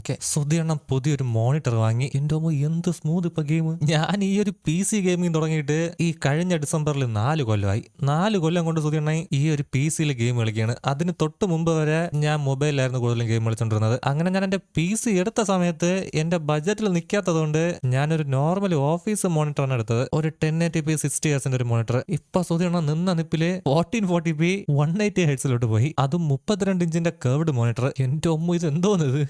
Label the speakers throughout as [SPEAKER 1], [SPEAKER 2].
[SPEAKER 1] Okay സുധിയണ്ണം പുതിയൊരു monitor വാങ്ങി. എന്റെ അമ്മ എന്ത് സ്മൂത്ത് ഇപ്പൊ ഗെയിം ഞാൻ ഈ ഒരു പി സി ഗെയിമിംഗ് തുടങ്ങിയിട്ട് ഈ കഴിഞ്ഞ ഡിസംബറിൽ നാല് കൊല്ലമായി. നാല് കൊല്ലം കൊണ്ട് സുധിയണ്ണ ഈ ഒരു പി സിയിൽ ഗെയിം കളിക്കുകയാണ്. അതിന് തൊട്ട് മുമ്പ് വരെ ഞാൻ മൊബൈലിലായിരുന്നു കൂടുതലും ഗെയിം കളിച്ചോണ്ടിരുന്നത്. അങ്ങനെ ഞാൻ എന്റെ പി സി എടുത്ത സമയത്ത് എന്റെ ബജറ്റിൽ നിൽക്കാത്തതുകൊണ്ട് ഞാനൊരു നോർമൽ ഓഫീസ് മോണിറ്ററാണ് എടുത്തത്. ഒരു ടെൻ എയ്റ്റി പി സിക്സ്റ്റി ഹേഴ്സിന്റെ ഒരു മോണിറ്റർ ഇപ്പൊ സുധിയണ്ണ നിന്ന നിപ്പിൽ fourteen forty P one eighty ഹെഡ്സിലോട്ട് പോയി. അതും മുപ്പത്തിരണ്ട് ഇഞ്ചിന്റെ കേർഡ് മോണിറ്റർ എന്റെ ഒമ്മ ഇത് എന്തോന്നത്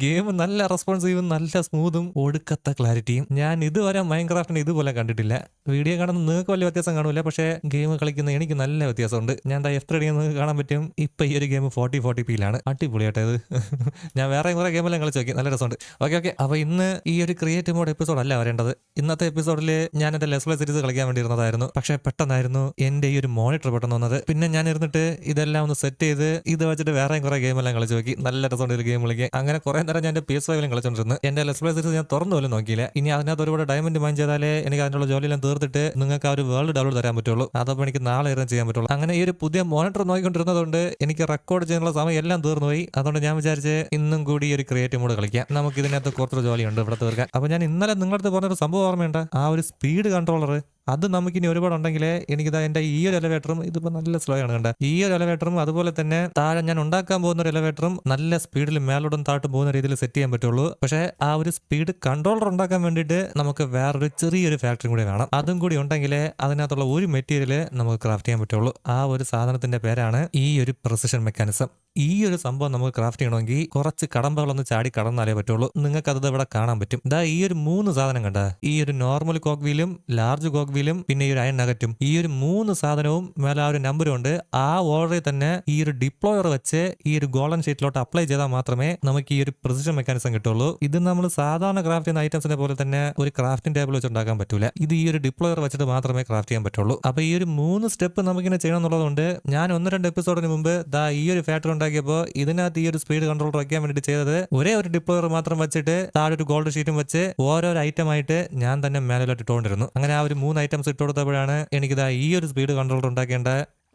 [SPEAKER 1] ഗെയിം നല്ല റെസ്പോൺസീവും നല്ല സ്മൂത്തും ഒടുക്കത്ത ക്ലാരിറ്റിയും ഞാൻ ഇതുവരെ മൈൻക്രാഫ്റ്റിന് ഇതുപോലെ കണ്ടിട്ടില്ല. വീഡിയോ കാണുന്ന നിങ്ങൾക്ക് വലിയ വ്യത്യാസം കാണൂല പക്ഷേ ഗെയിം കളിക്കുന്ന എനിക്ക് നല്ല വ്യത്യാസമുണ്ട്. ഞാൻ എഫ് ത്രീ നിങ്ങൾക്ക് കാണാൻ പറ്റും. ഇപ്പൊ ഈ ഒരു ഗെയിം ഫോർട്ടി ഫോർട്ടി പിയിലാണ് അടിപൊളിയായിട്ട് ഇത്. ഞാൻ വേറെ കുറെ ഗെയിമെല്ലാം കളിച്ച് നോക്കി. നല്ല രസമുണ്ട്. ഓക്കെ ഓക്കെ അപ്പൊ ഇന്ന് ഈ ഒരു ക്രിയേറ്റീവ് മോഡ് എപ്പിസോഡ് അല്ല വരേണ്ടത്. ഇന്നത്തെ എപ്പിസോഡിൽ ഞാൻ എന്റെ ലെസ്ലോ സീരീസ് കളിക്കാൻ വേണ്ടി ഇരുന്നതായിരുന്നു. പക്ഷേ പെട്ടെന്നായിരുന്നു എന്റെ ഈ ഒരു മോണിറ്റർ പെട്ടെന്ന് വന്നത്. പിന്നെ ഞാൻ ഇരുന്നിട്ട് ഇതെല്ലാം ഒന്ന് സെറ്റ് ചെയ്ത് ഇത് വെച്ചിട്ട് വേറെയും കുറെ ഗെയിമെല്ലാം കളിച്ച് നോക്കി. നല്ല രസമുണ്ട് ഒരു ഗെയിം കളിക്കാൻ. അങ്ങനെ കുറെ നേരം ഞാൻ പി എസ് ഫൈവിലും കളിച്ചോണ്ടിരുന്നു. എന്റെ പ്ലേ സീരീസ് ഞാൻ തുറന്നു പോലും നോക്കിയില്ല. ഇനി അതിനകത്ത് ഒരുപാട് ഡയമണ്ട് മൈൻ ചെയ്താലേ എനിക്ക് അതിനുള്ള ജോലിയെല്ലാം തീർത്തിട്ട് നിങ്ങൾക്ക് ആ ഒരു വേൾഡ് ഡൗൺലോഡ് തരാൻ പറ്റുള്ളൂ. അതപ്പോൾ എനിക്ക് നാളെ ഇരുന്ന് ചെയ്യാൻ പറ്റുള്ളൂ. അങ്ങനെ ഈ ഒരു പുതിയ മോണിറ്റർ നോക്കിക്കൊണ്ടിരുന്നതുകൊണ്ട് എനിക്ക് റെക്കോർഡ് ചെയ്യാനുള്ള സമയം എല്ലാം തീർന്നുപോയി. അതുകൊണ്ട് ഞാൻ വിചാരിച്ച് ഇന്നും കൂടി ഒരു ക്രിയേറ്റീവ് മോഡ് കളിക്കാം. നമുക്ക് ഇതിനകത്ത് കുറച്ചൊരു ജോലിയുണ്ട് ഇവിടെ തീർക്കാൻ. അപ്പോൾ ഞാൻ ഇന്നലെ നിങ്ങളുടെ പറഞ്ഞൊരു സംഭവം ഓർമ്മയുണ്ട്. ആ ഒരു സ്പീഡ് കൺട്രോളർ അത് നമുക്കിനി ഒരുപാട് ഉണ്ടെങ്കിൽ എനിക്കിതാ എന്റെ ഈ ഒരു എലവേറ്ററും ഇതിപ്പോ നല്ല സ്ലോ ആണ് കണ്ട. ഈ ഒരു എലവേറ്ററും അതുപോലെ തന്നെ താഴെ ഞാൻ ഉണ്ടാക്കാൻ പോകുന്ന ഒരു എലവേറ്ററും നല്ല സ്പീഡിൽ മേലോട്ടും താഴോട്ടും പോകുന്ന രീതിയിൽ സെറ്റ് ചെയ്യാൻ പറ്റുള്ളൂ. പക്ഷേ ആ ഒരു സ്പീഡ് കൺട്രോളർ ഉണ്ടാക്കാൻ വേണ്ടിയിട്ട് നമുക്ക് വേറൊരു ചെറിയൊരു ഫാക്ടറി കൂടി വേണം. അതും കൂടി ഉണ്ടെങ്കിൽ അതിനകത്തുള്ള ഒരു മെറ്റീരിയൽ നമുക്ക് ക്രാഫ്റ്റ് ചെയ്യാൻ പറ്റുള്ളൂ. ആ ഒരു സാധനത്തിന്റെ പേരാണ് ഈ ഒരു പ്രൊസിഷൻ മെക്കാനിസം ഈ ഒരു സംഭവം നമുക്ക് ക്രാഫ്റ്റ് ചെയ്യണമെങ്കിൽ കുറച്ച് കടമ്പകളൊന്ന് ചാടി കടന്നാലേ പറ്റുള്ളൂ. നിങ്ങൾക്ക് അത് ഇവിടെ കാണാൻ പറ്റും. ഇതാ ഈ ഒരു മൂന്ന് സാധനം കണ്ട. ഈ ഒരു നോർമൽ കോക്വീലും ലാർജ് കോക്ക് വീലും പിന്നെ ഈ ഒരു അയൺ നഗറ്റും. ഈ ഒരു മൂന്ന് സാധനവും മേലെ ആ ഒരു നമ്പറും ഉണ്ട്. ആ ഓർഡറിൽ തന്നെ ഈ ഒരു ഡിപ്ലോയർ വെച്ച് ഈ ഒരു ഗോൾഡൻ ഷീറ്റിലോട്ട് അപ്ലൈ ചെയ്താൽ മാത്രമേ നമുക്ക് ഈ ഒരു പ്രിസിഷൻ മെക്കാനിസം കിട്ടുള്ളൂ. ഇത് നമ്മൾ സാധാരണ ക്രാഫ്റ്റ് ചെയ്യുന്ന ഐറ്റംസിനെ പോലെ തന്നെ ഒരു ക്രാഫ്റ്റിംഗ് ടേബിൾ വെച്ച് ഉണ്ടാക്കാൻ പറ്റൂല. ഇത് ഈ ഒരു ഡിപ്ലോയർ വെച്ചിട്ട് മാത്രമേ ക്രാഫ്റ്റ് ചെയ്യാൻ പറ്റുള്ളൂ. അപ്പൊ ഈ ഒരു മൂന്ന് സ്റ്റെപ്പ് നമുക്കിങ്ങനെ ചെയ്യണം എന്നുള്ളതുകൊണ്ട് ഞാൻ ഒന്ന് രണ്ട് എപ്പിസോഡിന് മുമ്പ് ദാ ഈ ഒരു ഫാക്ടറി ഉണ്ടാക്കിയപ്പോൾ ഇതിനകത്ത് ഈ ഒരു സ്പീഡ് കൺട്രോൾ വയ്ക്കാൻ വേണ്ടിയിട്ട് ചെയ്തത് ഒരേ ഒരു ഡിപ്ലോയർ മാത്രം വെച്ചിട്ട് താഴെ ഒരു ഗോൾഡ് ഷീറ്റും വെച്ച് ഓരോ ഐറ്റം ആയിട്ട് ഞാൻ തന്നെ മേലോട്ട് ഇട്ടുകൊണ്ടിരുന്നു. അങ്ങനെ ആ ഒരു മൂന്ന് ഐറ്റംസ് ഇട്ടുകൊടുത്തപ്പോഴാണ് എനിക്കിതാ ഈ ഒരു സ്പീഡ് കൺട്രോൾ ഉണ്ടാക്കേണ്ട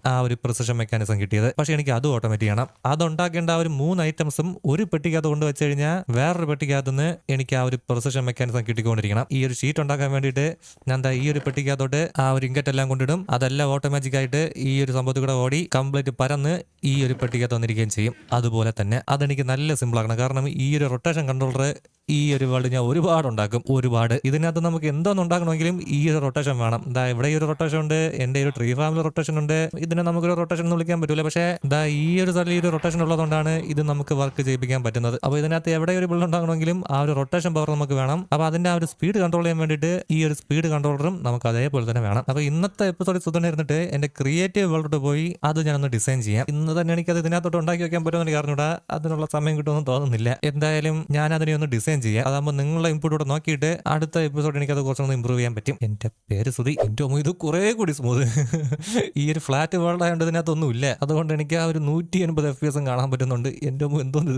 [SPEAKER 1] ആ ഒരു പ്രിസിഷൻ മെക്കാനിസം കിട്ടിയത്. പക്ഷെ എനിക്ക് അതും ഓട്ടോമാറ്റിക് ചെയ്യണം. അതുണ്ടാക്കേണ്ട ആ ഒരു മൂന്ന് ഐറ്റംസും ഒരു പെട്ടിക്കകത്ത് കൊണ്ട് വെച്ച് കഴിഞ്ഞാൽ വേറൊരു പെട്ടിക്കകത്ത് നിന്ന് എനിക്ക് ആ ഒരു പ്രിസിഷൻ മെക്കാനിസം കിട്ടിക്കൊണ്ടിരിക്കണം. ഈ ഒരു ഷീറ്റ് ഉണ്ടാക്കാൻ വേണ്ടിയിട്ട് ഞാൻ എന്താ ഈ ഒരു പെട്ടിക്കകത്തോട്ട് ആ ഒരു ഇങ്കറ്റ് എല്ലാം കൊണ്ടിടും. അതെല്ലാം ഓട്ടോമാറ്റിക് ആയിട്ട് ഈ ഒരു സംഭവത്തിൽ കൂടെ ഓടി കംപ്ലീറ്റ് പരന്ന് ഈ ഒരു പെട്ടിക്കകത്ത് വന്നിരിക്കുകയും ചെയ്യും. അതുപോലെ തന്നെ അതെനിക്ക് നല്ല സിമ്പിൾ ആക്കണം. കാരണം ഈ ഒരു റൊട്ടേഷൻ കൺട്രോളർ ഈ ഒരു വേൾഡ് ഞാൻ ഒരുപാട് ഉണ്ടാക്കും. ഒരുപാട്. ഇതിനകത്ത് നമുക്ക് എന്തോന്ന് ഉണ്ടാക്കണമെങ്കിലും ഈ ഒരു റൊട്ടേഷൻ വേണം. ദാ ഇവിടെ ഈ ഒരു റൊട്ടേഷൻ ഉണ്ട് എന്റെ ഒരു ട്രീ ഫാമിലി റൊട്ടേഷൻ ഉണ്ട്. ഇതിനെ നമുക്കൊരു റൊട്ടേഷൻ എന്ന് വിളിക്കാൻ പറ്റൂല. പക്ഷേ ദാ ഈ ഒരു സ്ഥലം ഈ ഒരു റൊട്ടേഷൻ ഉള്ളതുകൊണ്ടാണ് ഇത് നമുക്ക് വർക്ക് ചെയ്യിപ്പിക്കാൻ പറ്റുന്നത്. അപ്പോൾ ഇതിനകത്ത് എവിടെ ഒരു ബിൽഡ് ഉണ്ടാകണമെങ്കിലും ആ ഒരു റൊട്ടേഷൻ പവർ നമുക്ക് വേണം. അപ്പോൾ അതിന്റെ ആ ഒരു സ്പീഡ് കൺട്രോൾ ചെയ്യാൻ വേണ്ടിയിട്ട് ഈ ഒരു സ്പീഡ് കൺട്രോളറും നമുക്ക് അതേപോലെ തന്നെ വേണം. അപ്പോൾ ഇന്നത്തെ എപ്പിസോഡിൽ സുധന ഇരുന്നിട്ട് എന്റെ ക്രിയേറ്റീവ് വേൾഡോട്ട് പോയി അത് ഞാനൊന്ന് ഡിസൈൻ ചെയ്യാം. ഇന്ന് തന്നെ എനിക്കത് ഇതിനകത്തോട്ട് ഉണ്ടാക്കി വെക്കാൻ പറ്റുമെന്ന് എനിക്ക് അറിഞ്ഞൂടാ. അതിനുള്ള സമയം കിട്ടുമെന്ന് തോന്നുന്നില്ല. എന്തായാലും ഞാൻ അതിനെ ഒന്ന് ഡിസൈൻ ചെയ്യാം. അതാകുമ്പോൾ നിങ്ങളുടെ ഇൻപുട്ട് കൂടെ നോക്കിയിട്ട് അടുത്ത എപ്പിസോഡ് എനിക്കത് കുറച്ചൊന്ന് ഇമ്പ്രൂവ് ചെയ്യാൻ പറ്റും. എന്റെ പേര് സുധി. ഒമ്മ ഇത് കുറേ കൂടി സ്മൂത്ത് ഈ ഒരു ഫ്ലാറ്റ് വേൾഡ് ആയതുകൊണ്ട് ഇതിനകത്തൊന്നും ഇല്ല. അതുകൊണ്ട് എനിക്ക് ആ ഒരു നൂറ്റി എൺപത് എഫ് പി എസും കാണാൻ പറ്റുന്നുണ്ട്. ഒമ്മ എന്തോന്ന്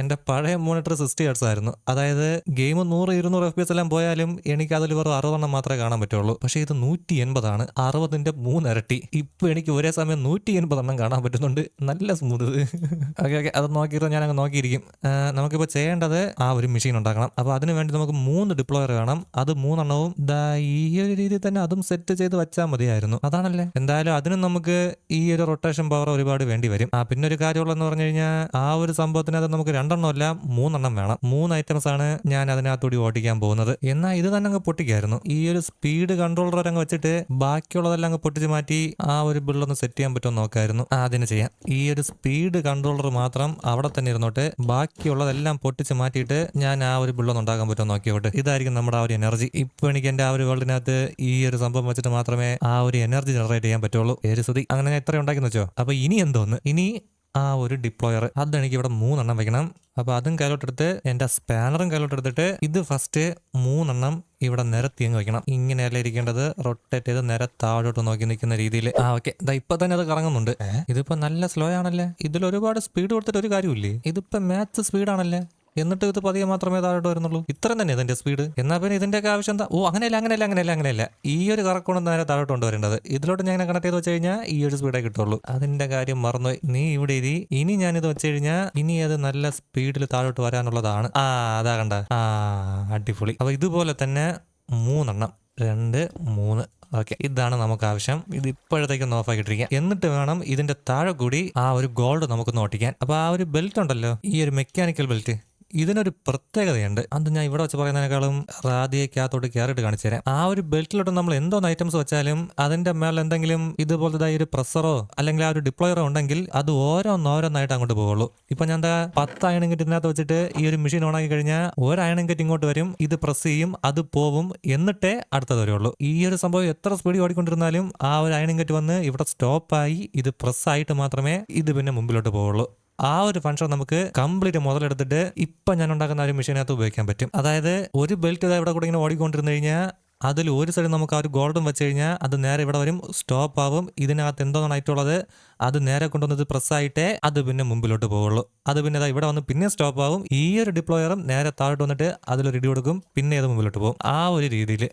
[SPEAKER 1] എന്റെ പഴയ മോണിറ്റർ സിക്സ്റ്റി ഹെർട്സ് ആയിരുന്നു. അതായത് ഗെയിം നൂറ് ഇരുന്നൂറ് എഫ് പി എസ് എല്ലാം പോയാലും എനിക്ക് അതിൽ വെറും അറുപതെണ്ണം മാത്രമേ കാണാൻ പറ്റുള്ളൂ. പക്ഷേ ഇത് നൂറ്റി എൺപതാണ് അറുപതിന്റെ മൂന്നിരട്ടി. ഇപ്പൊ എനിക്ക് ഒരേ സമയം നൂറ്റി എൺപതെണ്ണം കാണാൻ പറ്റുന്നുണ്ട്. നല്ല സ്മൂത്ത്. Okay okay. അത് നോക്കിയിട്ട് ഞാൻ അങ്ങ് നോക്കിയിരിക്കും നമുക്കിപ്പോൾ ചെയ്യേണ്ടത് ആ ഒരു മെഷീൻ ഉണ്ടാക്കണം. അപ്പോൾ അതിന് വേണ്ടി നമുക്ക് മൂന്ന് ഡിപ്ലോയർ വേണം. അത് മൂന്നെണ്ണവും ഈ ഒരു രീതിയിൽ തന്നെ അതും സെറ്റ് ചെയ്ത് വെച്ചാൽ മതിയായിരുന്നു. അതാണല്ലേ? എന്തായാലും അതിനും നമുക്ക് ഈ ഒരു റൊട്ടേഷൻ പവർ ഒരുപാട് വേണ്ടി വരും. പിന്നെ ഒരു കാര്യമുള്ളതെന്ന് പറഞ്ഞു കഴിഞ്ഞാൽ ആ ഒരു സംഭവത്തിനകത്ത് നമുക്ക് രണ്ടെണ്ണം അല്ല മൂന്നെണ്ണം വേണം. മൂന്ന് ഐറ്റംസ് ആണ് ഞാൻ അതിനകത്തൂടി ഓടിക്കാൻ പോകുന്നത്. എന്നാൽ ഇത് തന്നെ അങ്ങ് പൊട്ടിക്കായിരുന്നു. ഈ ഒരു സ്പീഡ് കൺട്രോളർ അങ്ങ് വെച്ചിട്ട് ബാക്കിയുള്ളതെല്ലാം അങ്ങ് പൊട്ടിച്ച് മാറ്റി ആ ഒരു ബില്ലൊന്ന് സെറ്റ് ചെയ്യാൻ പറ്റുമോ നോക്കായിരുന്നു. അതിന് ചെയ്യാം. ഈ ഒരു സ്പീഡ് കൺട്രോളർ മാത്രം അവിടെ തന്നെ ഇരുന്നോട്ട് ബാക്കിയുള്ളതെല്ലാം പൊട്ടിച്ച് മാറ്റിയിട്ട് ഞാൻ ആ ഒരു ബില്ലൊന്ന് ഉണ്ടാക്കാൻ പറ്റുമോ നോക്കിയോട്ട്. ഇതായിരിക്കും നമ്മുടെ ആ ഒരു എനർജി ഇപ്പൊ എനിക്ക് എന്റെ ആ ഒരു വേൾഡിനകത്ത് ഈ ഒരു സംഭവം വെച്ചിട്ട് മാത്രമേ ആ ഒരു എനർജി ജനറേറ്റ് ചെയ്യാൻ പറ്റുള്ളൂ. പേര് സുതി അങ്ങനെ ഞാൻ ഇത്ര ഉണ്ടാക്കി വെച്ചോ. അപ്പൊ ഇനി എന്തോന്ന്? ഇനി ആ ഒരു ഡിപ്ലോയർ അതെനിക്ക് ഇവിടെ മൂന്നെണ്ണം വെക്കണം. അപ്പൊ അതും കയ്യിലോട്ടെടുത്ത് എന്റെ സ്പാനറും കയ്യിലോട്ടെടുത്തിട്ട് ഇത് ഫസ്റ്റ് മൂന്നെണ്ണം ഇവിടെ നിരത്തി അങ്ങ് വെക്കണം. ഇങ്ങനെയല്ല ഇരിക്കേണ്ടത്? റൊട്ടേറ്റ് ചെയ്ത് നിര താഴോട്ട് നോക്കി നിൽക്കുന്ന രീതിയിൽ. ആ ഓക്കെ ഇപ്പൊ തന്നെ അത് കറങ്ങുന്നുണ്ട്. ഇതിപ്പോ നല്ല സ്ലോ ആണല്ലേ? ഇതിൽ ഒരുപാട് സ്പീഡ് കൊടുത്തിട്ട് ഒരു കാര്യമില്ലേ ഇതിപ്പോ മാച്ച് സ്പീഡാണല്ലേ എന്നിട്ട് ഇത് പതിയെ മാത്രമേ താഴോട്ട് വരുന്നുള്ളൂ. ഇത്രയും തന്നെ ഇതിന്റെ സ്പീഡ് എന്നാൽ പിന്നെ ഇതിന്റെയൊക്കെ ആവശ്യം എന്താ? ഓ അങ്ങനെയല്ല അങ്ങനെയല്ല അങ്ങനെയല്ല അങ്ങനെയല്ല. ഈ ഒരു കറക്കോണം നേരെ താഴോട്ട് കൊണ്ടുവരേണ്ടത് ഇതിലോട്ട് ഞാൻ കണക്ട് ചെയ്ത് വെച്ച് കഴിഞ്ഞാൽ ഈ ഒരു സ്പീഡേ കിട്ടുള്ളൂ. അതിന്റെ കാര്യം മറന്നു നീ ഇവിടെ ഇരി. ഇനി ഞാനിത് വെച്ച് കഴിഞ്ഞാൽ ഇനി അത് നല്ല സ്പീഡിൽ താഴോട്ട് വരാനുള്ളതാണ്. ആ അതാ കണ്ട. ആ അടിപൊളി. അപ്പൊ ഇതുപോലെ തന്നെ മൂന്നെണ്ണം. രണ്ട് മൂന്ന്. ഓക്കെ ഇതാണ് നമുക്ക് ആവശ്യം. ഇത് ഇപ്പോഴത്തേക്കൊന്ന് ഓഫ് ആക്കിയിട്ടിരിക്കാം എന്നിട്ട് വേണം ഇതിന്റെ താഴെ കൂടി ആ ഒരു ഗോൾഡ് നമുക്കൊന്ന് ഓട്ടിക്കാൻ അപ്പൊ ആ ഒരു ബെൽറ്റ് ഉണ്ടല്ലോ. ഈ ഒരു മെക്കാനിക്കൽ ബെൽറ്റ് ഇതിനൊരു പ്രത്യേകതയുണ്ട്. അത് ഞാൻ ഇവിടെ വെച്ച് പറയുന്നതിനേക്കാളും റാദിയക്കകത്തോട്ട് കയറിയിട്ട് കാണിച്ചു തരാം ആ ഒരു ബെൽറ്റിലോട്ട് നമ്മൾ എന്തോന്ന് ഐറ്റംസ് വെച്ചാലും അതിന്റെ മേളിൽ എന്തെങ്കിലും ഇതുപോലത്തെ ഒരു പ്രസറോ അല്ലെങ്കിൽ ആ ഒരു ഡിപ്ലോയറോ ഉണ്ടെങ്കിൽ അത് ഓരോന്നോരോന്നായിട്ട് അങ്ങോട്ട് പോകുള്ളൂ ഇപ്പൊ ഞാൻ എന്താ പത്ത് അയണിങ് കെറ്റ് ഇതിനകത്ത് വെച്ചിട്ട് ഈ ഒരു മെഷീൻ ഓൺ ആക്കി കഴിഞ്ഞാൽ ഒരു അയണിങ് കെറ്റ് ഇങ്ങോട്ട് വരും ഇത് പ്രസ് ചെയ്യും അത് പോവും എന്നിട്ടേ അടുത്തത് വരുള്ളൂ. ഈ ഒരു സംഭവം എത്ര സ്പീഡിൽ ഓടിക്കൊണ്ടിരുന്നാലും ആ ഒരു അയണിങ് കെറ്റ് വന്ന് ഇവിടെ സ്റ്റോപ്പായി ഇത് പ്രസ് ആയിട്ട് മാത്രമേ ഇത് പിന്നെ മുമ്പിലോട്ട് പോവുള്ളൂ. ആ ഒരു ഫംഗ്ഷൻ നമുക്ക് കംപ്ലീറ്റ് മുതലെടുത്തിട്ട് ഇപ്പൊ ഞാൻ ഉണ്ടാക്കുന്ന ഒരു മെഷീനകത്ത് ഉപയോഗിക്കാൻ പറ്റും. അതായത് ഒരു ബെൽറ്റ് ഇതാ ഇവിടെ കൂടെ ഇങ്ങനെ ഓടിക്കൊണ്ടിരുന്നു കഴിഞ്ഞാൽ അതിൽ ഒരു സൈഡ് നമുക്ക് ആ ഒരു ഗോൾഡും വെച്ച് കഴിഞ്ഞാൽ അത് നേരെ ഇവിടെ വരും സ്റ്റോപ്പ് ആവും. ഇതിനകത്ത് എന്തോന്നാണ് ആയിട്ടുള്ളത് അത് നേരെ കൊണ്ടുവന്നത് പ്രസ് ആയിട്ടേ അത് പിന്നെ മുമ്പിലോട്ട് പോവുള്ളൂ. അത് പിന്നെ ദാ ഇവിടെ വന്ന് പിന്നെ സ്റ്റോപ്പ് ആവും. ഈ ഒരു ഡിപ്ലോയറും നേരെ താഴോട്ട് വന്നിട്ട് അതിലൊരു ഇടി കൊടുക്കും. പിന്നെ അത് മുമ്പിലോട്ട് പോകും. ആ ഒരു രീതിയിൽ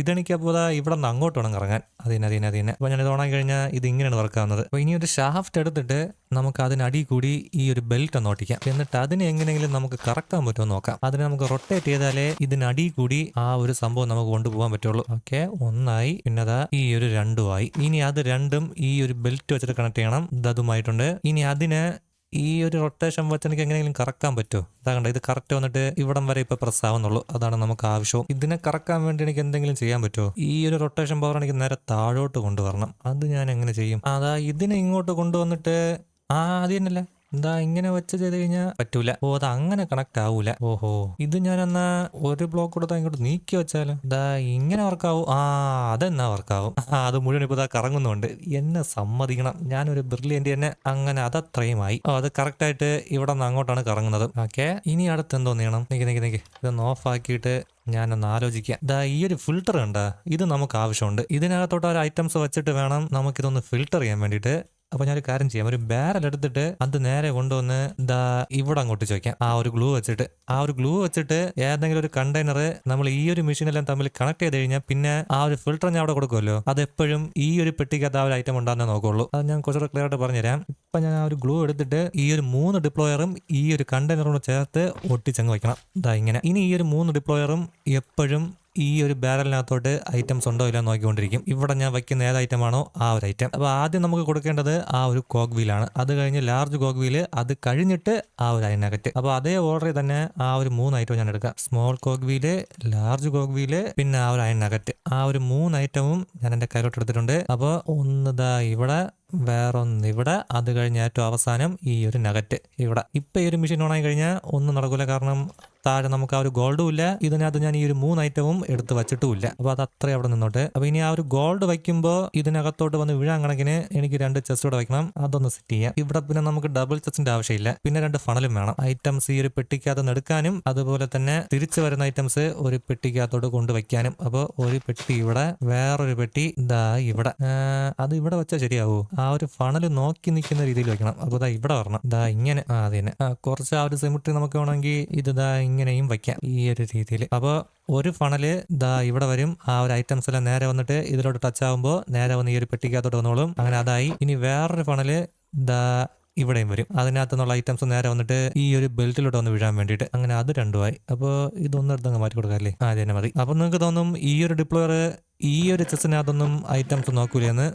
[SPEAKER 1] ഇതെനിക്ക് അപ്പോൾ ഇവിടെ നിന്ന് അങ്ങോട്ട് വേണം കറങ്ങാൻ. അതിനെ അതിനെ അതിനെ അപ്പോൾ ഞാനിത് ഇത് ഓണാക്കി കഴിഞ്ഞാൽ ഇത് ഇങ്ങനെയാണ് വർക്ക് ആവുന്നത്. അപ്പോൾ ഇനി ഒരു ഷാഫ്റ്റ് എടുത്തിട്ട് നമുക്ക് അതിനടി കൂടി ഈ ഒരു ബെൽറ്റ് ഒന്ന് ഓട്ടിക്കാം. എന്നിട്ട് അതിനെ എങ്ങനെയെങ്കിലും നമുക്ക് കറക്കാൻ പറ്റുമോ നോക്കാം. അതിനെ നമുക്ക് റൊട്ടേറ്റ് ചെയ്താലേ ഇതിനടി കൂടി ആ ഒരു സംഭവം നമുക്ക് കൊണ്ടുപോകാൻ പറ്റുള്ളൂ. ഓക്കെ ഒന്നായി. പിന്നെ അതാ ഈ ഒരു രണ്ടുമായി ഇനി അത് രണ്ടും ഈ ഒരു ബെൽറ്റ് വെച്ചിട്ട് കണക്ട് ചെയ്യണം. ഇത് ഇതുമായിട്ടുണ്ട് ഇനി അതിന് ഈ ഒരു റൊട്ടേഷൻ വെച്ച് എനിക്ക് എങ്ങനെയെങ്കിലും കറക്കാൻ പറ്റുമോ? ഇതാ കണ്ട ഇത് കറക്റ്റ് വന്നിട്ട് ഇവിടം വരെ ഇപ്പൊ പ്രസ് ആവുന്നുള്ളൂ. അതാണ് നമുക്ക് ആവശ്യം. ഇതിനെ കറക്കാൻ വേണ്ടി എനിക്ക് എന്തെങ്കിലും ചെയ്യാൻ പറ്റുമോ? ഈ ഒരു റൊട്ടേഷൻ പവർ എനിക്ക് നേരെ താഴോട്ട് കൊണ്ടുവരണം. അത് ഞാൻ എങ്ങനെ ചെയ്യും? അതാ ഇതിനെ ഇങ്ങോട്ട് കൊണ്ടുവന്നിട്ട് ആ അത് തന്നെയല്ലേ? എന്താ ഇങ്ങനെ വെച്ച് ചെയ്ത് കഴിഞ്ഞാൽ പറ്റൂല. ഓ അത് അങ്ങനെ കണക്ട് ആവൂല. ഓഹോ. ഇത് ഞാൻ എന്നാ ഒരു ബ്ലോക്ക് കൊടുത്താ ഇങ്ങോട്ട് നീക്കി വെച്ചാലോ? എന്താ ഇങ്ങനെ വർക്കാവും ആ അതെന്നാ വർക്കാവും ആ അത് മുഴുവൻ ഇപ്പൊ ഇതാ കറങ്ങുന്നുണ്ട്. എന്നെ സമ്മതിക്കണം. ഞാനൊരു ബ്രില്യന്റ് തന്നെ അങ്ങനെ അതത്രയുമായി ഓ അത് കറക്റ്റ് ആയിട്ട് ഇവിടെ നിന്ന് അങ്ങോട്ടാണ് കറങ്ങുന്നത്. ഓക്കെ. ഇനി അടുത്ത് എന്തോ നീണം. നിക്ക് നിക്ക് നിക്ക്. ഇതൊന്ന് ഓഫ് ആക്കിയിട്ട് ഞാനൊന്ന് ആലോചിക്കാം. ദാ ഈ ഒരു ഫിൽട്ടർ ഉണ്ട് ഇത് നമുക്ക് ആവശ്യമുണ്ട്. ഇതിനകത്തോട്ട് ഒരു ഐറ്റംസ് വെച്ചിട്ട് വേണം നമുക്കിതൊന്ന് ഫിൽട്ടർ ചെയ്യാൻ വേണ്ടിയിട്ട്. അപ്പൊ ഞാനൊരു കാര്യം ചെയ്യാം. ഒരു ബാരൽ എടുത്തിട്ട് അത് നേരെ കൊണ്ടുവന്ന് ദാ ഇവിടെ അങ്ങോട്ട് ചോദിക്കാം. ആ ഒരു ഗ്ലൂ വെച്ചിട്ട്. ആ ഒരു ഗ്ലൂ വെച്ചിട്ട് ഏതെങ്കിലും ഒരു കണ്ടെയ്നർ നമ്മൾ ഈ ഒരു മെഷീനെല്ലാം തമ്മിൽ കണക്ട് ചെയ്ത് കഴിഞ്ഞാൽ പിന്നെ ആ ഒരു ഫിൽട്ടർ ഞാൻ അവിടെ കൊടുക്കുമല്ലോ. അത് എപ്പോഴും ഈ ഒരു പെട്ടിക്കകത്ത് ആ ഒരു ഐറ്റം ഉണ്ടാകുന്നേ നോക്കുള്ളൂ. അത് ഞാൻ കുറച്ചുകൂടെ ക്ലിയർ ആയിട്ട് പറഞ്ഞുതരാം. ഇപ്പൊ ഞാൻ ആ ഒരു ഗ്ലൂ എടുത്തിട്ട് ഈ ഒരു മൂന്ന് ഡിപ്ലോയറും ഈ ഒരു കണ്ടെയ്നറും ചേർത്ത് ഒട്ടിച്ചങ്ങ് വെക്കണം ഇതാ ഇങ്ങനെ. ഇനി ഈ ഒരു മൂന്ന് ഡിപ്ലോയറും എപ്പോഴും ഈ ഒരു ബാരലിനകത്തോട്ട് ഐറ്റംസ് ഉണ്ടോ ഇല്ല നോക്കിക്കൊണ്ടിരിക്കും. ഇവിടെ ഞാൻ വയ്ക്കുന്ന ഏത് ഐറ്റം ആണോ ആ ഒരു ഐറ്റം അപ്പോൾ ആദ്യം നമുക്ക് കൊടുക്കേണ്ടത് ആ ഒരു കോക്ക് വീലാണ് അത് കഴിഞ്ഞ് ലാർജ് കോക്ക് വീൽ അത് കഴിഞ്ഞിട്ട് ആ ഒരു അതിനകത്ത്. അപ്പോൾ അതേ ഓർഡറിൽ തന്നെ ആ ഒരു മൂന്ന് ഐറ്റം ഞാൻ എടുക്കാം. Small coke wheel large coke wheel പിന്നെ ആ ഒരു അതിനകത്ത്. ആ ഒരു മൂന്ന് ഐറ്റവും ഞാൻ എന്റെ കയ്യിലോട്ട് എടുത്തിട്ടുണ്ട്. അപ്പോൾ ഒന്ന് ദാ ഇവിടെ വേറൊന്ന് ഇവിടെ. അത് കഴിഞ്ഞ ഏറ്റവും അവസാനം ഈ ഒരു നഗറ്റ് ഇവിടെ. ഇപ്പൊ ഈ ഒരു മെഷീൻ ഓണായി കഴിഞ്ഞാൽ ഒന്നും നടക്കില്ല കാരണം താഴെ നമുക്ക് ആ ഒരു ഗോൾഡും ഇല്ല. ഇതിനകത്ത് ഞാൻ ഈ ഒരു മൂന്ന് ഐറ്റവും എടുത്ത് വെച്ചിട്ടുമില്ല. അപ്പൊ അത് അത്ര അവിടെ നിന്നോട്ടെ. അപ്പൊ ഇനി ആ ഒരു ഗോൾഡ് വയ്ക്കുമ്പോൾ ഇതിനകത്തോട്ട് വന്ന് വീഴാൻ കണക്കിന് എനിക്ക് രണ്ട് ചെസ്റ്റ് കൂടെ വെക്കണം അതൊന്ന് സെറ്റ് ചെയ്യാം. ഇവിടെ പിന്നെ നമുക്ക് ഡബിൾ ചെസ്റ്റിന്റെ ആവശ്യമില്ല. പിന്നെ രണ്ട് ഫണലും വേണം. ഐറ്റംസ് ഈ ഒരു പെട്ടിക്കകത്ത് നിന്ന് എടുക്കാനും അതുപോലെ തന്നെ തിരിച്ചു വരുന്ന ഐറ്റംസ് ഒരു പെട്ടിക്കകത്തോട്ട് കൊണ്ടുവയ്ക്കാനും അപ്പോൾ ഒരു പെട്ടി ഇവിടെ വേറൊരു പെട്ടി ഇതാ ഇവിടെ. അത് ഇവിടെ വെച്ചാൽ ശരിയാവൂ? ആ ഒരു ഫണൽ നോക്കി നിൽക്കുന്ന രീതിയിൽ വെക്കണം അപ്പോൾ ഇതാ ഇവിടെ വരണം ഇതാ ഇങ്ങനെ. ആ അതിന്. കുറച്ച് ആ ഒരു സിമിട്രി നമുക്ക് വേണമെങ്കിൽ ഇത് ദാ ഇങ്ങനെയും വയ്ക്കാം ഈ ഒരു രീതിയിൽ. അപ്പോൾ ഒരു ഫണൽ ദാ ഇവിടെ വരും. ആ ഒരു ഐറ്റംസ് എല്ലാം നേരെ വന്നിട്ട് ഇതിലോട്ട് ടച്ച് ആകുമ്പോൾ നേരെ വന്ന് ഈ ഒരു പെട്ടിക്കകത്തോട്ട് വന്നോളും. അങ്ങനെ അതായി. ഇനി വേറൊരു ഫണൽ ദാ ഇവിടെയും വരും. അതിനകത്ത് നിന്നുള്ള ഐറ്റംസ് നേരെ വന്നിട്ട് ഈ ഒരു ബെൽറ്റിലോട്ട് ഒന്ന് വീഴാൻ വേണ്ടിയിട്ട്. അങ്ങനെ അത് രണ്ടുമായി അപ്പോൾ ഇതൊന്നും എടുത്തങ്ങ് മാറ്റി കൊടുക്കാല്ലേ ആ അത് തന്നെ മതി. അപ്പം നിങ്ങൾക്ക് തോന്നും ഈ ഒരു ഡിപ്ലോയർ ഈ ഒരു ചെസ്സിനകത്തൊന്നും ഐറ്റംസ് നോക്കൂലെന്ന്.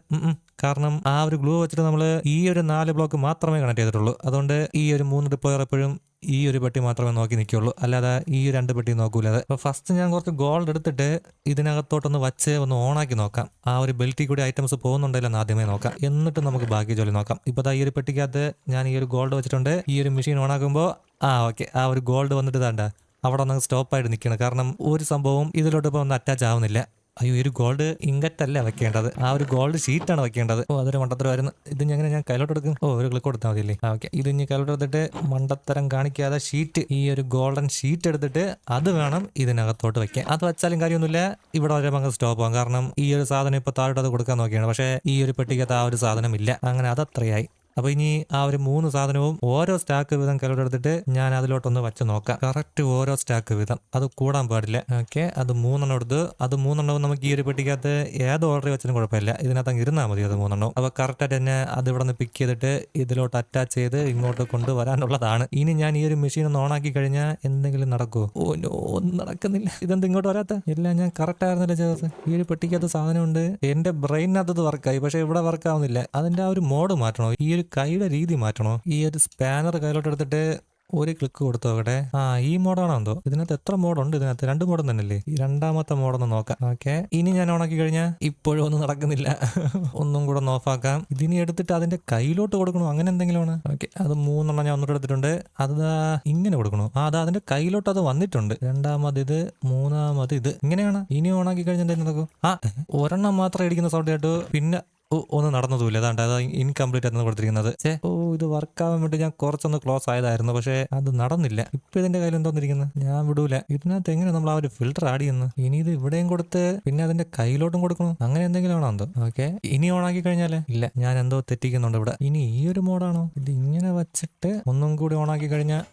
[SPEAKER 1] കാരണം ആ ഒരു ഗ്ലൂ വെച്ചിട്ട് നമ്മൾ ഈ ഒരു നാല് ബ്ലോക്ക് മാത്രമേ കണക്ട് ചെയ്തിട്ടുള്ളൂ. അതുകൊണ്ട് ഈ ഒരു മൂന്ന് ഡിപ്ലോയർ എപ്പോഴും ഈ ഒരു പെട്ടി മാത്രമേ നോക്കി നിൽക്കുള്ളൂ അല്ലാതെ ഈ രണ്ട് പെട്ടി നോക്കൂലത്. അപ്പോൾ ഫസ്റ്റ് ഞാൻ കുറച്ച് ഗോൾഡ് എടുത്തിട്ട് ഇതിനകത്തോട്ടൊന്ന് വച്ച് ഒന്ന് ഓണാക്കി നോക്കാം. ആ ഒരു ബെൽറ്റിൽ കൂടി ഐറ്റംസ് പോകുന്നുണ്ടല്ലോ ആദ്യമേ നോക്കാം. എന്നിട്ട് നമുക്ക് ബാക്കി ജോലി നോക്കാം. ഇപ്പോൾ ഈ ഒരു പെട്ടിക്കകത്ത് ഞാൻ ഈ ഒരു ഗോൾഡ് വെച്ചിട്ടുണ്ട്. ഈ ഒരു മെഷീൻ ഓണാക്കുമ്പോൾ ആ ഓക്കെ ആ ഒരു ഗോൾഡ് വന്നിട്ട് താണ്ട അവിടെ ഒന്ന് സ്റ്റോപ്പായിട്ട് നിൽക്കണം. കാരണം ഒരു സംഭവം ഇതിലോട്ട് ഇപ്പോൾ ഒന്ന് അറ്റാച്ച് ആവുന്നില്ല. അയ്യോ ഒരു ഗോൾഡ് ഇങ്കറ്റ് അല്ല വെക്കേണ്ടത്? ആ ഒരു ഗോൾഡ് ഷീറ്റ് ആണ് വെക്കേണ്ടത്. ഓ അതൊരു മണ്ടത്തരമായിരുന്നു. ഇത് ഞാൻ ഞാൻ കയ്യിലോട്ട് എടുക്കും? ഓ ഒരു ക്ലിക്ക് കൊടുത്താൽ മതിയല്ലേ? ഓക്കെ ഇത് ഇനി കയ്യിലോട്ട് എടുത്തിട്ട് മണ്ടത്തരം കാണിക്കാതെ ഷീറ്റ് ഈ ഒരു ഗോൾഡൻ ഷീറ്റ് എടുത്തിട്ട് അത് വേണം ഇതിനകത്തോട്ട് വെക്കാൻ. അത് വെച്ചാലും കാര്യമൊന്നുമില്ല. ഇവിടെ വരെ നമുക്ക് സ്റ്റോപ്പ് ആകും കാരണം ഈ ഒരു സാധനം ഇപ്പൊ താഴോട്ട് അത് കൊടുക്കാൻ നോക്കിയാണ്. പക്ഷേ ഈ ഒരു പെട്ടിക്കകത്ത് ആ ഒരു സാധനം ഇല്ല അങ്ങനെ അതത്രയായി അപ്പൊ ഇനി ആ ഒരു മൂന്ന് സാധനവും ഓരോ സ്റ്റാക്ക് വീതം കയ്യിലോട്ടെടുത്തിട്ട് ഞാൻ അതിലോട്ടൊന്ന് വെച്ച് നോക്കാം. കറക്റ്റ് ഓരോ സ്റ്റാക്ക് വീതം. അത് കൂടാൻ പാടില്ല. ഓക്കെ അത് മൂന്നെണ്ണം എടുത്ത് അത് മൂന്നെണ്ണവും നമുക്ക് ഈ ഒരു പെട്ടിക്കകത്ത് ഏത് ഓർഡർ വെച്ചാലും കുഴപ്പമില്ല. ഇതിനകത്ത് ഇരുന്നാൽ മതി അത് മൂന്നെണ്ണം. അപ്പൊ കറക്റ്റായിട്ട് തന്നെ അത് ഇവിടെ നിന്ന് പിക്ക് ചെയ്തിട്ട് ഇതിലോട്ട് അറ്റാച്ച് ചെയ്ത് ഇങ്ങോട്ട് കൊണ്ടുവരാനുള്ളതാണ്. ഇനി ഞാൻ ഈ ഒരു മെഷീൻ ഒന്ന് ഓണാക്കി കഴിഞ്ഞാൽ എന്തെങ്കിലും നടക്കുമോ ഓ നോ ഒന്നും നടക്കുന്നില്ല. ഇതെന്ത് ഇങ്ങോട്ട് വരാത്ത? എല്ലാം ഞാൻ കറക്റ്റ് ആയിരുന്നില്ല ചേർത്ത് ഈ ഒരു പെട്ടിക്കകത്ത് സാധനമുണ്ട്. എന്റെ ബ്രെയിനകത്ത് വർക്കായി പക്ഷെ ഇവിടെ വർക്കാവുന്നില്ല അതിന്റെ ആ ഒരു മോഡ് മാറ്റണോ. ഈ കൈയുടെ രീതി മാറ്റണോ? ഈ ഒരു സ്പാനർ കയ്യിലോട്ട് എടുത്തിട്ട് ഒരു ക്ലിക്ക് കൊടുത്തു നോക്കട്ടെ ആ ഈ മോഡാണോ എന്തോ? ഇതിനകത്ത് എത്ര മോഡുണ്ട് ഇതിനകത്ത്? രണ്ട് മോഡും തന്നെയല്ലേ? ഈ രണ്ടാമത്തെ മോഡൊന്ന് നോക്കാം. ഓക്കെ. ഇനി ഞാൻ ഓണാക്കി കഴിഞ്ഞാൽ ഇപ്പോഴും ഒന്നും നടക്കുന്നില്ല. ഒന്നും കൂടെ ഒന്ന് ഓഫാക്കാം. ഇതിനി എടുത്തിട്ട് അതിന്റെ കയ്യിലോട്ട് കൊടുക്കണോ? അങ്ങനെ എന്തെങ്കിലും ആണ് ഓക്കെ. അത് മൂന്നെണ്ണം ഞാൻ ഒന്നിട്ട് എടുത്തിട്ടുണ്ട്. അത് ഇങ്ങനെ കൊടുക്കണോ? ആ അത് അതിന്റെ കയ്യിലോട്ട് അത് വന്നിട്ടുണ്ട്. രണ്ടാമത് ഇത് മൂന്നാമത് ഇത്. ഇങ്ങനെയാണ്. ഇനി ഓണാക്കി കഴിഞ്ഞാൽ എന്തെങ്കിലും നടക്കും ആ ഒരെണ്ണം മാത്രം ഇടിക്കുന്ന സൗണ്ട് കേട്ടു. പിന്നെ ഒന്നും നടന്നതുമില്ല. അതാണ്ട് അത് ഇൻകംപ്ലീറ്റ് ആയിരുന്നു കൊടുത്തിരിക്കുന്നത്. ചേ ഓ ഇത് വർക്കാവാൻ വേണ്ടി ഞാൻ കുറച്ചൊന്ന് ക്ലോസ് ആയതായിരുന്നു. പക്ഷേ അത് നടന്നില്ല. ഇപ്പൊ ഇതിന്റെ കയ്യിൽ എന്തോന്നിരിക്കുന്നത് ഞാൻ വിടൂല. ഇതിനകത്ത് എങ്ങനെ നമ്മൾ ആ ഒരു ഫിൽറ്റർ ആഡ് ചെയ്യുന്നു ഇനി ഇത് ഇവിടെയും കൊടുത്ത് പിന്നെ അതിന്റെ കയ്യിലോട്ടും കൊടുക്കണം? അങ്ങനെ എന്തെങ്കിലും ആണോ എന്തോ? ഓക്കെ ഇനി ഓൺ ആക്കി കഴിഞ്ഞാലേ? ഇല്ല. ഞാൻ എന്തോ തെറ്റിക്കുന്നുണ്ട് ഇവിടെ. ഇനി ഈ ഒരു മോഡാണോ ഇത് ഇങ്ങനെ വച്ചിട്ട് ഒന്നും കൂടി ഓൺ ആക്കി കഴിഞ്ഞാൽ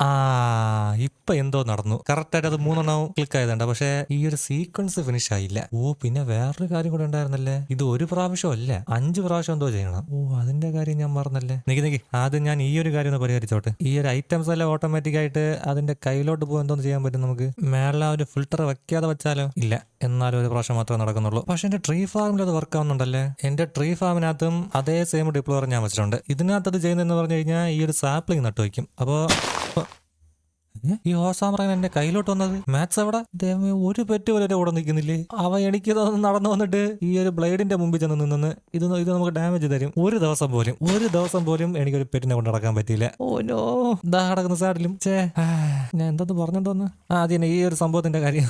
[SPEAKER 1] ആ ഇപ്പൊ എന്തോ നടന്നു. കറക്റ്റ് ആയിട്ട് അത് മൂന്നെണ്ണം ക്ലിക്ക് ആയതുണ്ട് പക്ഷെ ഈ ഒരു സീക്വൻസ് ഫിനിഷ് ആയില്ല. ഓ പിന്നെ വേറൊരു കാര്യം കൂടെ ഉണ്ടായിരുന്നല്ലേ? ഇത് ഒരു പ്രാവശ്യം അല്ല. അഞ്ച് പ്രാവശ്യം എന്തോ ചെയ്യണം. ഓ അതിന്റെ കാര്യം ഞാൻ മറന്നല്ലേ? നിക്ക് നിക്ക്. ആദ്യം ഞാൻ ഈ ഒരു കാര്യം ഒന്ന് പരിഹരിച്ചോട്ടെ. ഈ ഒരു ഐറ്റംസ് എല്ലാം ഓട്ടോമാറ്റിക് ആയിട്ട് അതിന്റെ കയ്യിലോട്ട് പോകും എന്തോന്ന് ചെയ്യാൻ പറ്റും നമുക്ക്? മേള ഒരു ഫിൽട്ടർ വെക്കാതെ വെച്ചാലോ? ഇല്ല. എന്നാലും ഒരു പ്രാവശ്യം മാത്രമേ നടക്കുന്നുള്ളൂ. പക്ഷെ എന്റെ ട്രീ ഫാമിൽ അത് വർക്ക് ആവുന്നുണ്ടല്ലേ? എന്റെ ട്രീ ഫാമിനകത്തും അതേ സെയിം ഡിപ്ലോർ ഞാൻ വെച്ചിട്ടുണ്ട്. ഇതിനകത്ത് അത് ചെയ്യുന്നതെന്ന് പറഞ്ഞു കഴിഞ്ഞാൽ ഈ ഒരു സാപ്ലിംഗ് നട്ടു വയ്ക്കും. അപ്പോൾ? ഈ ഹോസാമറൻ എന്റെ കയ്യിലോട്ട് വന്നത്? മാത്സ് ദൈവമേ, ഒരു പെറ്റ് പോലെ കൂടെ നിൽക്കുന്നില്ലേ? അവ എനിക്ക് നടന്നു വന്നിട്ട് ഈ ഒരു ബ്ലേഡിന്റെ മുമ്പിൽ ചെന്ന് നിന്ന് ഇത് ഇത് നമുക്ക് ഡാമേജ് തരും. ഒരു ദിവസം പോലും ഒരു ദിവസം പോലും എനിക്ക് ഒരു പെറ്റിനെ കൊണ്ട് നടക്കാൻ പറ്റിയില്ല. Oh no. ദാ കിടക്കുന്ന സാഡിലും. ചേ ഞാൻ എന്തെന്ന് പറഞ്ഞിട്ടോന്ന് ആ അതിനെ ഈ ഒരു സംഭവത്തിന്റെ കാര്യം.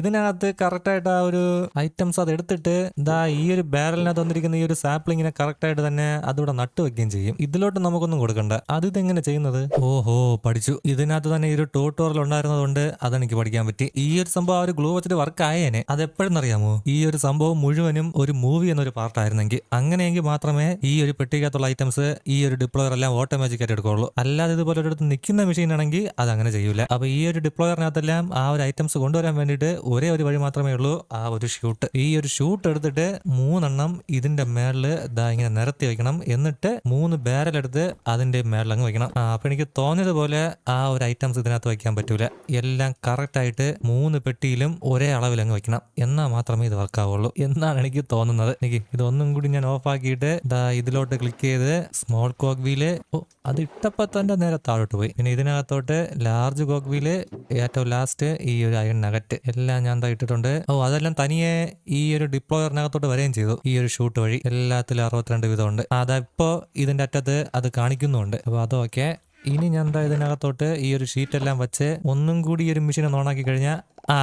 [SPEAKER 1] ഇതിനകത്ത് കറക്റ്റായിട്ട് ആ ഒരു ഐറ്റംസ് അത് എടുത്തിട്ട് ദാ ഈ ഒരു ബാരലിനകത്ത് വന്നിരിക്കുന്ന ഈ ഒരു സാപ്ലിങ്ങിനെ കറക്റ്റായിട്ട് തന്നെ അതിവിടെ നട്ടു വെക്കുകയും ചെയ്യും. ഇതിലോട്ട് നമുക്കൊന്നും കൊടുക്കണ്ട. അത് ഇതെങ്ങനെ ചെയ്യുന്നത്? ഓഹോ പഠിച്ചു. ഇതിനകത്ത് തന്നെ ഈ ഒരു ട്യൂട്ടോറിയൽ ഉണ്ടായിരുന്നതുകൊണ്ട് അതെനിക്ക് പഠിക്കാൻ പറ്റി. ഈ ഒരു സംഭവം ആ ഒരു ഗ്ലൂ വെച്ചിട്ട് വർക്ക് ആയേനെ അത് എപ്പോഴെന്നറിയാമോ ഈ ഒരു സംഭവം മുഴുവനും ഒരു മൂവി എന്നൊരു പാർട്ടായിരുന്നെങ്കിൽ അങ്ങനെയെങ്കിൽ മാത്രമേ ഈ ഒരു പെട്ടിക്കകത്തുള്ള ഐറ്റംസ് ഈ ഒരു ഡിപ്ലോയർ എല്ലാം ഓട്ടോമാറ്റിക് ആയിട്ട് എടുക്കുള്ളൂ അല്ലാതെ ഇതുപോലെ ഒരിടത്ത് നിൽക്കുന്ന മെഷീൻ ആണെങ്കിൽ അത് അങ്ങനെ ചെയ്യൂല. അപ്പൊ ഈ ഒരു ഡിപ്ലോയറിനകത്തെല്ലാം ആ ഒരു ഐറ്റംസ് കൊണ്ടുവരാൻ വേണ്ടിയിട്ട് ഒരേ ഒരു വഴി മാത്രമേ ഉള്ളൂ ആ ഒരു ഷൂട്ട് ഈ ഒരു ഷൂട്ട് എടുത്തിട്ട് മൂന്നെണ്ണം ഇതിന്റെ മേളിൽ ദാ ഇങ്ങനെ നിരത്തി വെക്കണം. എന്നിട്ട് മൂന്ന് ബാരൽ എടുത്ത് അതിന്റെ മേളിൽ അങ്ങ് വെക്കണം. അപ്പൊ എനിക്ക് തോന്നിയതുപോലെ ആ ഒരു ഐറ്റംസ് ഇതിനകത്ത് വയ്ക്കാൻ പറ്റൂല. എല്ലാം കറക്റ്റായിട്ട് മൂന്ന് പെട്ടിയിലും ഒരേ അളവിൽ അങ്ങ് വെക്കണം എന്നാൽ മാത്രമേ ഇത് വർക്കാവുള്ളൂ എന്നാണ് എനിക്ക് തോന്നുന്നത്. എനിക്ക് ഇതൊന്നും കൂടി ഞാൻ ഓഫ് ആക്കിയിട്ട് ദാ ഇതിലോട്ട് ക്ലിക്ക് ചെയ്ത് സ്മോൾ കോക്ക് വീൽ ഓ അത് ഇട്ടപ്പോ തന്നെ നേരെ താഴോട്ട് പോയി. പിന്നെ ഇതിനകത്തോട്ട് ലാർജ് കോക്ക് വീൽ ഏറ്റവും ലാസ്റ്റ് ഈ ഒരു അയൺ നഗറ്റ് എല്ലാം ഞാൻ ഇട്ടിട്ടുണ്ട്. ഓ അതെല്ലാം തനിയെ ഈ ഒരു ഡിപ്ലോയറിനകത്തോട്ട് വരികയും ചെയ്തു. ഈ ഒരു ഷൂട്ട് വഴി എല്ലാത്തിലും അറുപത്തിരണ്ട് വിധമുണ്ട് അതാ ഇപ്പോ ഇതിന്റെ അറ്റത്ത് അത് കാണിക്കുന്നുണ്ട്. അപ്പോൾ അതൊക്കെ ഇനി ഞാൻ എന്താ ഇതിനകത്തോട്ട് ഈ ഒരു ഷീറ്റ് എല്ലാം വെച്ച് ഒന്നും കൂടി ഈ ഒരു മെഷീൻ ഒന്ന് ഓണാക്കി കഴിഞ്ഞാൽ ആ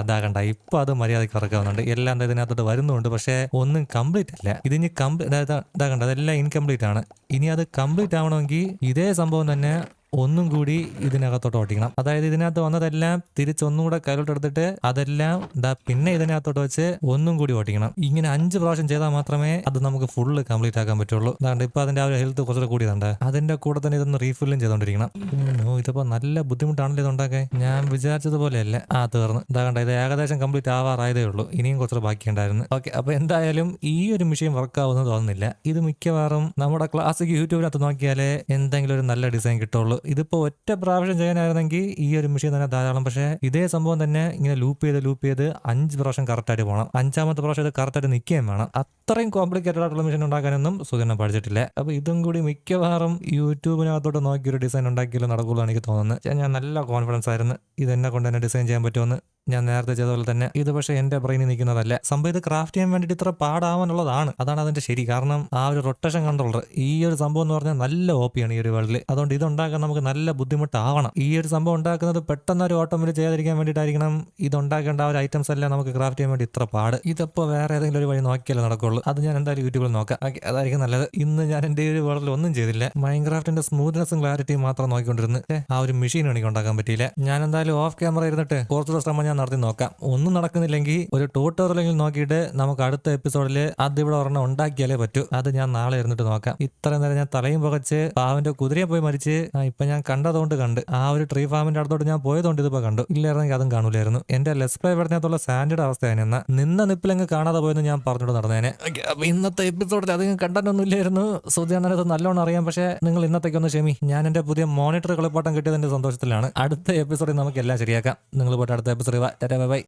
[SPEAKER 1] അതാ കണ്ട ഇപ്പൊ അത് മര്യാദയ്ക്ക് ഇറക്കാവുന്നുണ്ട്. എല്ലാം ഇതിനകത്തോട്ട് വരുന്നുണ്ട് പക്ഷെ ഒന്നും കംപ്ലീറ്റ് അല്ല. ഇതിന് കംപ്ലീറ്റ് ഇതാ കണ്ട അതെല്ലാം ഇൻകംപ്ലീറ്റ് ആണ്. ഇനി അത് കംപ്ലീറ്റ് ആവണമെങ്കിൽ ഇതേ സംഭവം തന്നെ ഒന്നും കൂടി ഇതിനകത്തോട്ട് ഓട്ടിക്കണം അതായത് ഇതിനകത്ത് വന്നതെല്ലാം തിരിച്ചൊന്നുകൂടെ കയ്യിലോട്ട് എടുത്തിട്ട് അതെല്ലാം ദാ പിന്നെ ഇതിനകത്തോട്ട് വെച്ച് ഒന്നും കൂടി ഓട്ടിക്കണം ഇങ്ങനെ അഞ്ച് പ്രാവശ്യം ചെയ്താൽ മാത്രമേ അത് നമുക്ക് ഫുള്ള് കംപ്ലീറ്റ് ആക്കാൻ പറ്റുള്ളൂ. അതാണ്ട് ഇപ്പൊ അതിന്റെ ആ ഒരു ഹെൽത്ത് കുറച്ചുകൂടെ കൂടിയതുണ്ട്. അതിന്റെ കൂടെ തന്നെ ഇതൊന്ന് റീഫില്ലും ചെയ്തോണ്ടിരിക്കണം. ഇതിപ്പോ നല്ല ബുദ്ധിമുട്ടാണല്ലോ ഇതുണ്ടാക്കാൻ. ഞാൻ വിചാരിച്ചതുപോലെ അല്ല ആ തീർന്ന്. ഇതാ കണ്ട ഇത് ഏകദേശം കംപ്ലീറ്റ് ആവാറായതേ ഉള്ളൂ. ഇനിയും കുറച്ച് ബാക്കിയുണ്ടായിരുന്നു. ഓക്കെ അപ്പൊ എന്തായാലും ഈ ഒരു മെഷീൻ വർക്ക് ആവുമെന്ന് തോന്നുന്നില്ല. ഇത് മിക്കവാറും നമ്മുടെ ക്ലാസിക് യൂട്യൂബിനകത്ത് നോക്കിയാലേ എന്തെങ്കിലും ഒരു നല്ല ഡിസൈൻ കിട്ടുള്ളൂ ഇതിപ്പോ ഒറ്റ പ്രാവശ്യം ചെയ്യാനായിരുന്നെങ്കിൽ ഈ ഒരു മെഷീൻ തന്നെ ധാരാളം. പക്ഷേ ഇതേ സംഭവം തന്നെ ഇങ്ങനെ ലൂപ്പ് ചെയ്ത് ലൂപ്പ് ചെയ്ത് അഞ്ച് പ്രാവശ്യം കറക്റ്റായിട്ട് പോകണം അഞ്ചാമത്തെ പ്രാവശ്യം ഇത് കറക്റ്റായിട്ട് നിൽക്കുകയും വേണം. അത്രയും കോംപ്ലിക്കേറ്റഡ് ആയിട്ടുള്ള മെഷീൻ ഉണ്ടാക്കാനൊന്നും സുഖനം പഠിച്ചിട്ടില്ല. അപ്പൊ ഇതും കൂടി മിക്കവാറും യൂട്യൂബിനകത്തോട്ട് നോക്കി ഒരു ഡിസൈൻ ഉണ്ടാക്കിയാലും നടക്കുള്ളൂ എനിക്ക് തോന്നുന്നത് ഞാൻ- നല്ല കോൺഫിഡൻസ് ആയിരുന്നു. ഇത് എന്നെ കൊണ്ട് തന്നെ ഡിസൈൻ ചെയ്യാൻ പറ്റുമെന്ന് ഞാൻ നേരത്തെ ചെയ്ത തന്നെ ഇത് പക്ഷേ എന്റെ ബ്രെയിനിൽ നിൽക്കുന്നതല്ല. സംഭവം ഇത് ക്രാഫ്റ്റ് ചെയ്യാൻ വേണ്ടിയിട്ട് ഇത്ര പാടാവാനുള്ളതാണ്. അതാണ് അതിന്റെ ശരി. കാരണം ആ ഒരു റൊട്ടേഷൻ കൺട്രോളർ ഈ ഒരു സംഭവം എന്ന് പറഞ്ഞാൽ നല്ല ഓപ്പിയാണ് ഈ ഒരു വേൾഡിൽ അതുകൊണ്ട് ഇത് ഉണ്ടാക്കാൻ നമുക്ക് നല്ല ബുദ്ധിമുട്ടാവണം. ഈ ഒരു സംഭവം ഉണ്ടാക്കുന്നത് പെട്ടെന്ന് ഒരു ഓട്ടോമിൽ ചെയ്യാതിരിക്കാൻ വേണ്ടിയിട്ടായിരിക്കണം. ഇത് ഉണ്ടാക്കേണ്ട ആ ഒരു ഐറ്റംസ് എല്ലാം നമുക്ക് ക്രാഫ്റ്റ് ചെയ്യാൻ വേണ്ടി ഇത്ര പാട്. ഇതിപ്പോൾ വേറെ ഏതെങ്കിലും ഒരു വഴി നോക്കിയാലേ നടക്കുള്ളൂ. അത് ഞാൻ എന്തായാലും യൂട്യൂബിൽ നോക്കാം. ഓക്കെ അതായിരിക്കും നല്ലത്. ഇന്ന് ഞാൻ എന്റെ ഒരു വേൾഡിൽ ഒന്നും ചെയ്തില്ല. മൈൻക്രാഫ്റ്റിന്റെ സ്മൂത്ത്നെസ്സും ക്ലാരിറ്റിയും മാത്രം നോക്കിക്കൊണ്ടിരുന്നു ആ ഒരു മെഷീൻ എനിക്ക് ഉണ്ടാക്കാൻ പറ്റിയില്ല. ഞാൻ എന്തായാലും എന്തായാലും ഓഫ് ക്യാമറ ഇരുന്നിട്ട് കുറച്ചുകൂടെ ശ്രമം ഞാൻ നടത്തി നോക്കാം. ഒന്നും നടക്കുന്നില്ലെങ്കിൽ ഒരു ട്യൂട്ടോറിയലെങ്കിലും നോക്കിയിട്ട് നമുക്ക് അടുത്ത എപ്പിസോഡിൽ അത് ഇവിടെ ഒരെണ്ണം ഉണ്ടാക്കിയാലേ പറ്റൂ. അത് ഞാൻ നാളെ ഇരുന്നിട്ട് നോക്കാം. ഇത്ര നേരം ഞാൻ തലയും പുകച്ച് പാവിന്റെ കുതിരയെ പോയി മരിച്ച് ഇപ്പൊ ഞാൻ കണ്ടതുകൊണ്ട് കണ്ട്. ആ ഒരു ട്രീ ഫാമിന്റെ അടുത്തോട്ട് ഞാൻ പോയതുകൊണ്ട് ഇതിപ്പോ കണ്ടു. ഇല്ലായിരുന്നെങ്കിൽ അതും കാണൂലായിരുന്നു. എന്റെ ലെസ് പ്ലേ പറഞ്ഞത്തുള്ള സാൻഡിയുടെ അവസ്ഥ എന്നാ നിന്ന നിപ്പിലങ്ങ് കാണാതെ പോയെന്ന് ഞാൻ പറഞ്ഞിട്ട് നടന്നേനെ. ഇന്നത്തെ എപ്പിസോഡിൽ അധികം കണ്ടൊന്നും ഇല്ലായിരുന്നു സുധിയാണെന്നത് നല്ലോണം അറിയാം. പക്ഷേ നിങ്ങൾ ഇന്നത്തേക്ക് ഒന്ന് ക്ഷമി. ഞാൻ എന്റെ പുതിയ മോണിറ്റർ കളിപ്പാട്ടം കിട്ടിയതിന്റെ സന്തോഷത്തിലാണ്. അടുത്ത എപ്പിസോഡിൽ നമുക്ക് എല്ലാം ശരിയാക്കാം. നിങ്ങൾ പോയിട്ട് അടുത്ത episode baik tak ada baik-baik